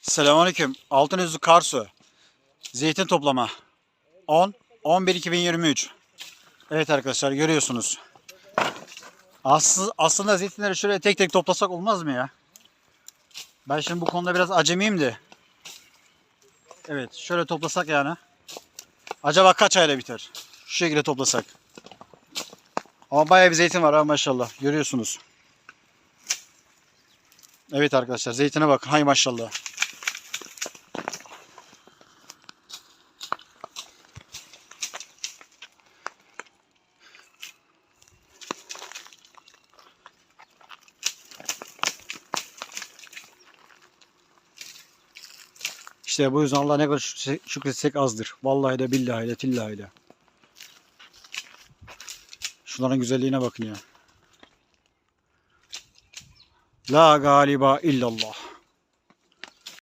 Selamünaleyküm. Altınözlü Karsu. Zeytin toplama. 10 11 2023. Evet arkadaşlar görüyorsunuz. Aslında, aslında zeytinleri şuraya tek tek toplasak olmaz mı ya? Ben şimdi bu konuda biraz acemiyim de. Evet şöyle toplasak yani. Acaba kaç ayda biter? Şu şekilde toplasak. Ama bayağı bir zeytin var ha maşallah. Görüyorsunuz. Evet arkadaşlar zeytine bak. Hay maşallah. İşte bu yüzden Allah ne kadar şükre- şükretsek azdır. Vallahi de billahi de tillahi de. Şunların güzelliğine bakın ya. La galiba illallah.